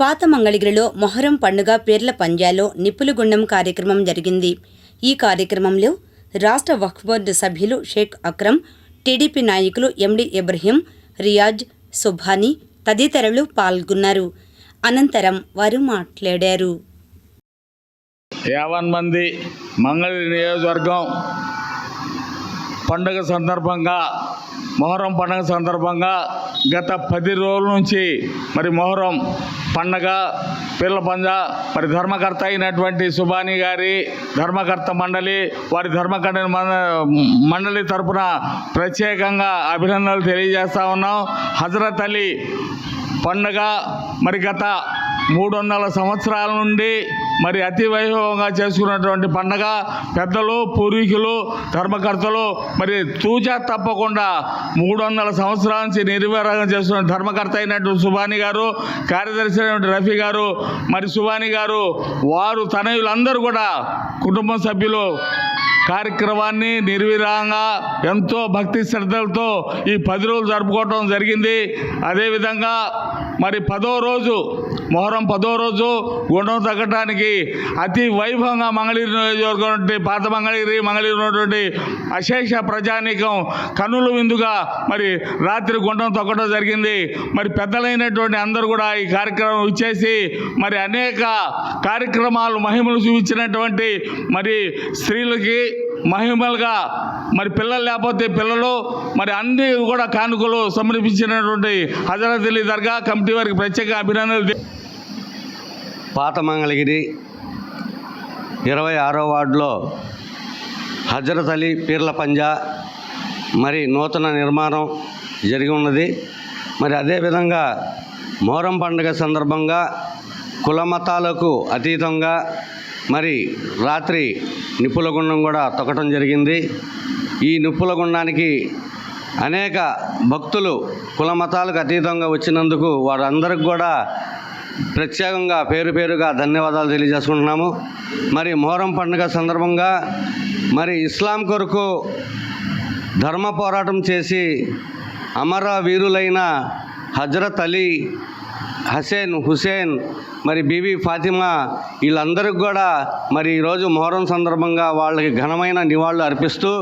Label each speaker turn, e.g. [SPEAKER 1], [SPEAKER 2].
[SPEAKER 1] పాత మంగళగిరిలో మొహరం పండుగ పేర్ల పంజాలో నిప్పులు గుండం కార్యక్రమం జరిగింది. ఈ కార్యక్రమంలో రాష్ట్ర వక్ఫ్ బోర్డు సభ్యులు షేక్ అక్రమ్ టీడీపీ నాయకులు ఎండి ఇబ్రహీం రియాజ్ సుభాని తదితరులు పాల్గొన్నారు. అనంతరం వారు మాట్లాడారు.
[SPEAKER 2] యావన్ మంది మంగళగిరి నియోజకవర్గం పండుగ సందర్భంగా మొహరం పండుగ సందర్భంగా గత పది రోజుల నుంచి మరి మొహరం పండగ పిల్ల పంజ మరి ధర్మకర్త అయినటువంటి సుబాని గారి ధర్మకర్త మండలి వారి ధర్మకర్త మండలి తరపున ప్రత్యేకంగా అభినందనలు తెలియజేస్తా ఉన్నాం. హజరత్ అలీ పండగ మరి గత మూడు వందల సంవత్సరాల నుండి మరి అతి వైభవంగా చేసుకున్నటువంటి పండగ పెద్దలు పూర్వీకులు ధర్మకర్తలు మరి తూచా తప్పకుండా మూడు వందల సంవత్సరాల నుంచి నిర్వహణ చేస్తున్న ధర్మకర్త అయినటువంటి సుభాని గారు కార్యదర్శి అయినటువంటి రఫీ గారు మరి సుభాని గారు వారు తనయులందరూ కూడా కుటుంబ సభ్యులు కార్యక్రమాన్ని నిర్విరాంగా ఎంతో భక్తి శ్రద్ధలతో ఈ పది రోజులు జరుపుకోవటం జరిగింది. అదేవిధంగా మరి పదో రోజు మొహరం పదో రోజు గుండం తగ్గటానికి అతి వైభవంగా మంగళగిరి నియోజకవర్గం నుండి పాత మంగళగిరి మంగళగిరి ఉన్నటువంటి అశేష ప్రజానీకం కన్నుల విందుగా మరి రాత్రి గుండం తొక్కడం జరిగింది. మరి పెద్దలైనటువంటి అందరూ కూడా ఈ కార్యక్రమం ఇచ్చేసి మరి అనేక కార్యక్రమాలు మహిమలు చూపించినటువంటి మరి స్త్రీలకి మహిమలుగా మరి పిల్లలు లేకపోతే పిల్లలు మరి అన్ని కూడా కానుకలు సమర్పించినటువంటి హజరత్ అలీ దర్గా కమిటీ వారికి ప్రత్యేక అభినందనలు
[SPEAKER 3] పాత మంగళగిరి ఇరవై ఆరో వార్డులో హజరత్ అలీ పీర్ల పంజా మరి నూతన నిర్మాణం జరిగి ఉన్నది. మరి అదేవిధంగా మోరం పండుగ సందర్భంగా కుల మతాలకు అతీతంగా మరి రాత్రి నిప్పుల గుండం కూడా తొక్కటం జరిగింది. ఈ నిప్పుల గుండానికి అనేక భక్తులు కుల మతాలకు అతీతంగా వచ్చినందుకు వారందరికి కూడా ప్రత్యేకంగా పేరు పేరుగా ధన్యవాదాలు తెలియజేసుకుంటున్నాము. మరి మొహరం పండుగ సందర్భంగా మరి ఇస్లాం కొరకు ధర్మ పోరాటం చేసి అమర వీరులైన హజరత్ అలీ హసేన్ హుసేన్ మరి బీబీ ఫాతిమా వీళ్ళందరికీ కూడా మరి ఈరోజు మొహరం సందర్భంగా వాళ్ళకి ఘనమైన నివాళులు అర్పిస్తూ